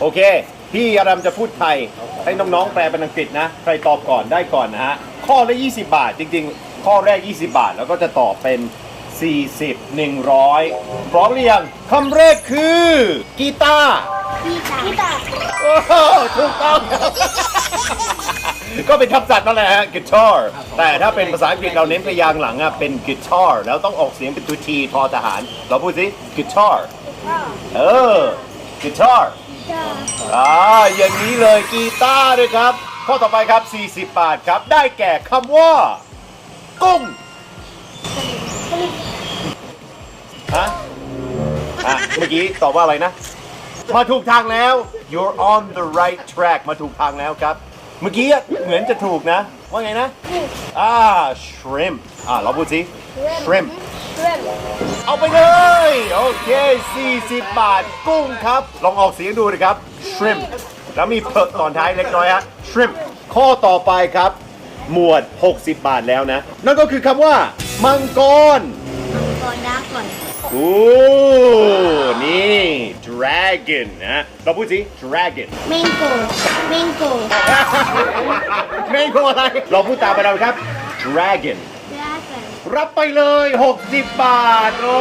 โอเค พี่อารัมจะพูดไทย ให้น้องๆ แปลเป็นอังกฤษนะ ใครตอบก่อนได้ก่อนนะฮะ ข้อละ 20 บาท จริงๆ ข้อแรก 20 บาท แล้วก็จะตอบเป็น 40 100 พร้อมหรือยังคำแรกคือกีตาร์กีตาร์กีตาร์โอ้โหถูกต้องครับก็เป็นคำศัพท์นั่นแหละฮะ guitar แต่ถ้าเป็นภาษาอังกฤษเราเน้นพยางค์หลังอะเป็น guitar แล้วต้องออกเสียงเป็นตัวทีทอทหาร เราพูดสิ guitar เออ guitar อ่าอย่างนี้เลยกีตาร์ด้วยครับ ข้อต่อไปครับ 40 บาทครับ ได้แก่คำว่า กุ้งฮะอะเมื่อกี้ตอบว่าอะไรนะ มาถูกทางแล้ว you're on the right track มาถูกทางแล้วครับ เมื่อกี้อะเหมือนจะถูกนะ ว่าไงนะ อ่า shrimp อ่าเราพูดสิ shrimp เอาไปเลย โอเค 40 บาทกุ้งครับ ลองออกเสียงดูนะครับ shrimp แล้วมีเพิกตอนท้ายเล็กน้อยฮะ shrimp ข้อต่อไปครับ หมวด 60 บาทแล้วนะ นั่นก็คือคำว่า มังกรก่อนดักก่อนโอ้นี่ dragon นะเราพูดสิ dragon เมงโกเมงโกไม่โกอะไรเราพูดตามไปเราครับ dragon ดักก่อน รับไปเลย 60 บาท โอ้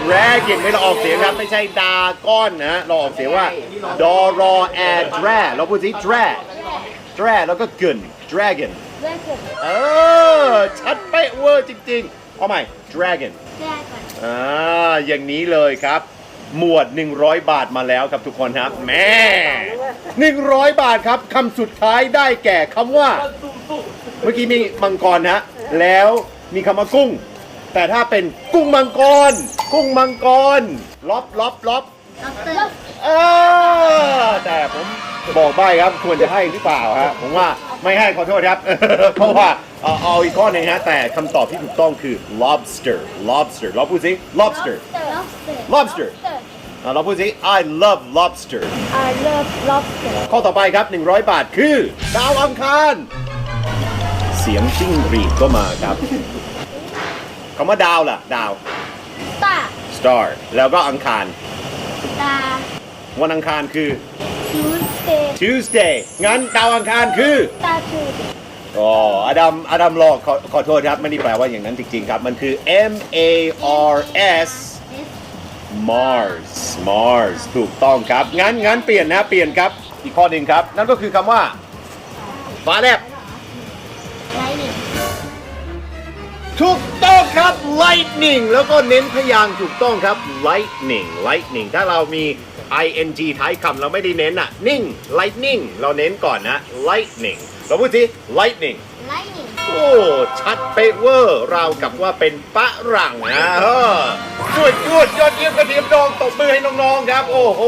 dragon ไม่เราออกเสียงครับ ไม่ใช่ดาก้อนนะ เราออกเสียงว่า ดอรอแอดแดรเราพูดสิ dra dra แล้วก็กึน dragon ดักก่อนเออ ชัดเป๊ะเวอร์จริงๆ เอาใหม่ dragon ดักก่อนอ่า อย่างนี้เลยครับ หมวด 100 บาทมาแล้วครับทุกคนครับ แม่ 100 บาทครับคำสุดท้ายได้แก่คำว่า เมื่อกี้มีมังกรนะ แล้วมีคำว่ากุ้ง แต่ถ้าเป็นกุ้งมังกร กุ้งมังกรล็อบล็อบล็อบด็อกเตอร์เออแต่ผมบอกใบครับควรจะให้หรือเปล่าฮะผมว่าไม่ให้ขอโทษครับ เพราะว่าเอาเอาอีกข้อหนึงฮะแต่คำตอบที่ถูกต้องคือ lobster lobster เราพูดสิ lobster ล็อบสเตอร์ lobster อะเราพูดสิ I love lobster I love lobster ข้อต่อไปครับ 100 บาทคือดาวอังคารเสียงจิ้งหรีดก็มาครับคำว่าดาวล่ะ ดาวตา star แล้วก็อังคารตาวันอังคารคือทูสเตย์ Tuesday งั้นดาวอังคารคือตาทูอ๋ออดัมอดัมลอกขอขอโทษครับ ไม่ได้แปลว่าอย่างนั้นจริง ๆ ครับ มันคือ M A R S Mars Mars ถูกต้องครับ งั้นงั้นเปลี่ยนนะ เปลี่ยนครับ อีกข้อหนึ่งครับ นั่นก็คือคำว่าฟ้าแลบ ไลนิ่งถูกต้องครับ lightning แล้วก็เน้นพยางค์ถูกต้องครับ lightning lightning ถ้าเรามี ing ท้ายคำเราไม่ได้เน้นอะนิ่ง lightning เราเน้นก่อนนะ lightning เราพูดสิ lightning ไลนิ่งโอ้ชัดเป๊ะเวอร์ราวกับว่าเป็นปะรังนะเออสวดยอดยอดเยี่ยมกระเทียมดองตบมือให้น้องๆครับ โอ้โห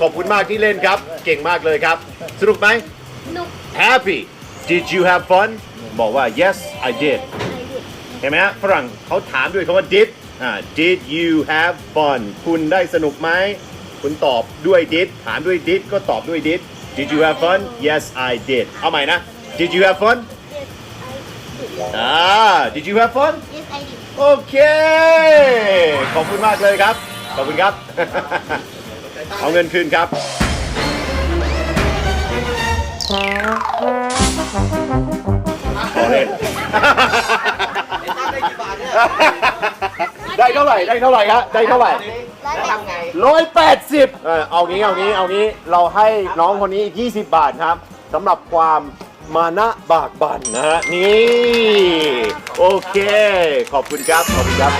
ขอบคุณมากที่เล่นครับ เก่งมากเลยครับ สนุกไหม นุก Happy Did you have fun บอกว่า yes I did เห็นไหมฮะฝรั่งเขาถามด้วยคำว่า did อ่า did you have fun คุณได้สนุกไหม คุณตอบด้วย did ถามด้วย did ก็ตอบด้วย did Did you have fun Yes I did เอาใหม่นะ Did you have fun อ่า Did you have fun Yes I did โอเค ขอบคุณมากเลยครับ ขอบคุณครับ เอาเงินคืนครับ ขอเล่นได้เท่าไหร่ได้เท่าไหร่ครับได้เท่าไหร่แล้วทำไงร้อยแปดสิบเอางี้เอางี้เอางี้เราให้น้องคนนี้อีก20 บาทครับสำหรับความมานะบากบั่นนะฮะนี่ โอเค ขอบคุณครับ ขอบคุณครับ